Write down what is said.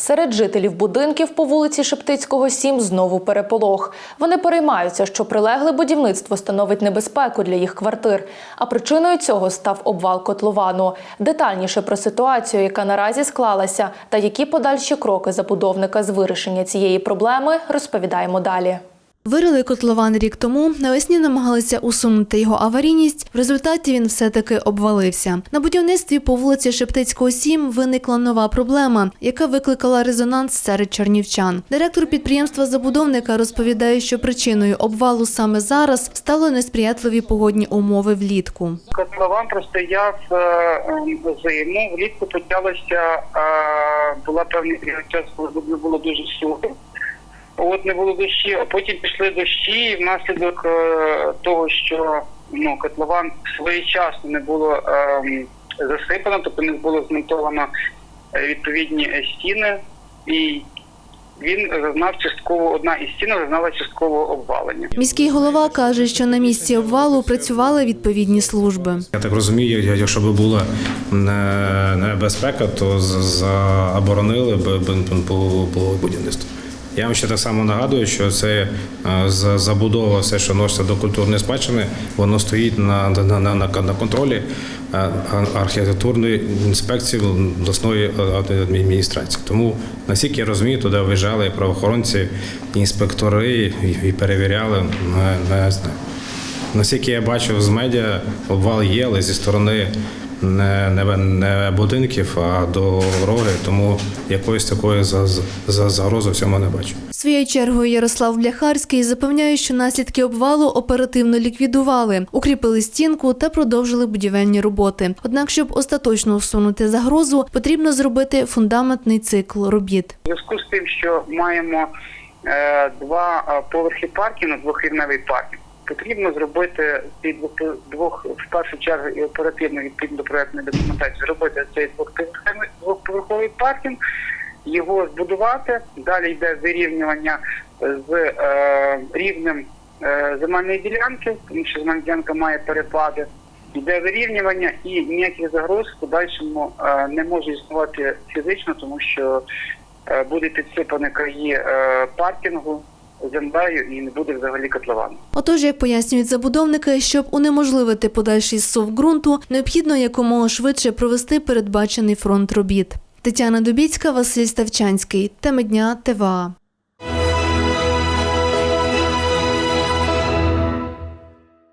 Серед жителів будинків по вулиці Шептицького 7 знову переполох. Вони переймаються, що прилегле будівництво становить небезпеку для їх квартир. А причиною цього став обвал котловану. Детальніше про ситуацію, яка наразі склалася, та які подальші кроки забудовника з вирішення цієї проблеми, розповідаємо далі. Вирили котлован рік тому. Навесні намагалися усунути його аварійність. В результаті він все-таки обвалився. На будівництві по вулиці Шептицького 7 виникла нова проблема, яка викликала резонанс серед чернівчан. Директор підприємства забудовника розповідає, що причиною обвалу саме зараз стали несприятливі погодні умови влітку. Котлован простояв е, е, зиму, влітку почалося, е, була певний період було дуже сухо. От не було дощі, а потім пішли дощі, і внаслідок е, того, що ну, котлован своєчасно не було е, засипано, тобто не було змонтовано е, відповідні е, стіни, і він зазнав частково, одна із стін зазнала часткового обвалення. Міський голова каже, що на місці обвалу працювали відповідні служби. Я так розумію, якщо б була небезпека, то з- заборонили б- було будівництво. Я вам ще так само нагадую, що це е, забудова, все, що носиться до культурної спадщини, воно стоїть на, на, на, на, контролі е, архітектурної інспекції обласної адміністрації. Тому, наскільки я розумію, туди виїжджали правоохоронці, інспектори і, перевіряли. Не знаю. Наскільки я бачив з медіа, обвал є, але зі сторони не, не, не будинків, а дороги, тому якоїсь такої за, за, загрози в цьому не бачу. Своєю чергою Ярослав Бляхарський запевняє, що наслідки обвалу оперативно ліквідували, укріпили стінку та продовжили будівельні роботи. Однак, щоб остаточно усунути загрозу, потрібно зробити фундаментний цикл робіт. У зв'язку з тим, що маємо е, два е, поверхи паркінгу, двохрівневий паркінг, потрібно зробити двох, в першу чергу і оперативно відповідно проектної документації, зробити цей двохповерховий, паркінг, його збудувати. Далі йде вирівнювання з е, рівнем е, земельної ділянки, тому що земельна ділянка має перепади. Йде вирівнювання і ніяких загроз в подальшому е, не може існувати фізично, тому що е, буде підсипані краї е, паркінгу землею і не буде взагалі котловану. Отож, як пояснюють забудовники, щоб унеможливити подальший зсув ґрунту, необхідно якомога швидше провести передбачений фронт робіт. Тетяна Дубіцька, Василь Ставчанський. Теми дня ТВА.